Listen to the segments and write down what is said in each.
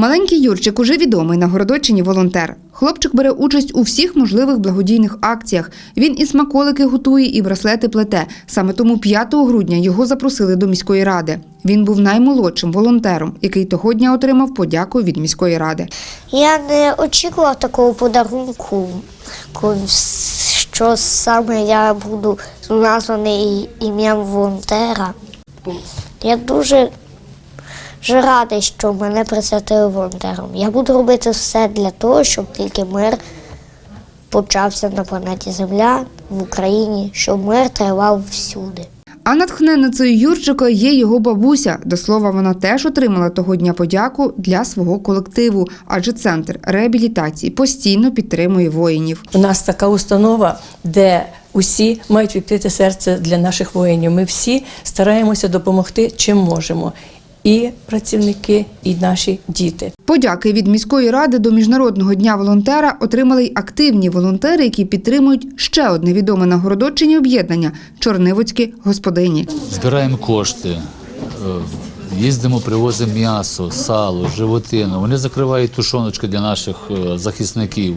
Маленький Юрчик уже відомий на Городочині волонтер. Хлопчик бере участь у всіх можливих благодійних акціях. Він і смаколики готує, і браслети плете. Саме тому 5 грудня його запросили до міської ради. Він був наймолодшим волонтером, який того дня отримав подяку від міської ради. Я не очікував такого подарунку, що саме я буду названий ім'ям волонтера. Я дуже, дуже радий, що мене присвятили волонтером. Я буду робити все для того, щоб тільки мир почався на планеті Земля в Україні, щоб мир тривав всюди. А натхненницею Юрчика є його бабуся. До слова, вона теж отримала того дня подяку для свого колективу, адже центр реабілітації постійно підтримує воїнів. У нас така установа, де усі мають відкрите серце для наших воїнів. Ми всі стараємося допомогти, чим можемо. І працівники, і наші діти. Подяки від міської ради до міжнародного дня волонтера отримали й активні волонтери, які підтримують ще одне відоме на Городочині об'єднання Чорнивоцькі господині. збираємо кошти, е, їздимо, привозимо м'ясо, сало, животину. Вони закривають тушоночки для наших е, захисників.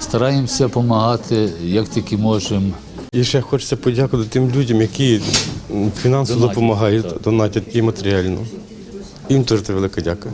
Стараємося допомагати, як тільки можемо. І ще хочеться подякувати тим людям, які фінансово допомагають, донатять і матеріально. Їм теж велика дяка.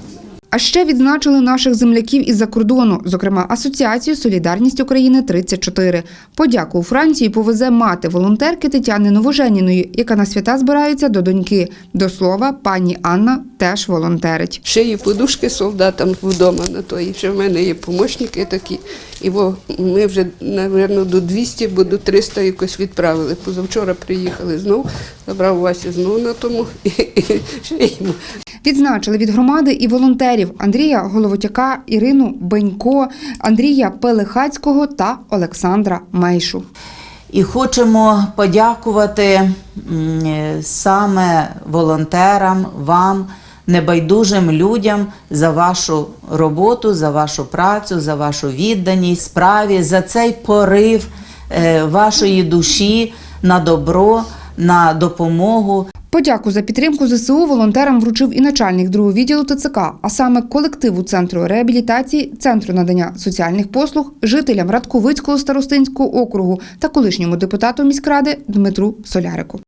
А ще відзначили наших земляків із-за кордону, зокрема Асоціацію Солідарність України 34. Подяку у Франції повезе мати волонтерки Тетяни Новоженіної, яка на свята збирається до доньки. До слова, пані Анна теж волонтерить. Ще є подушки солдатам вдома на то. І ще в мене є помічники такі. І ми вже, напевно, до 200 або до 300 якось відправили. Позавчора приїхали знов, забрав Вася знов на тому і, і ще йому. Відзначили від громади і волонтерів Андрія Головотяка, Ірину Бенько, Андрія Пелихацького та Олександра Мейшу. І хочемо подякувати саме волонтерам, вам, небайдужим людям за вашу роботу, за вашу працю, за вашу відданість справі, за цей порив е, вашої душі на добро, на допомогу. Подяку за підтримку ЗСУ волонтерам вручив і начальник другого відділу ТЦК, а саме колективу центру реабілітації, центру надання соціальних послуг, жителям Радковицького старостинського округу та колишньому депутату міськради Дмитру Солярику.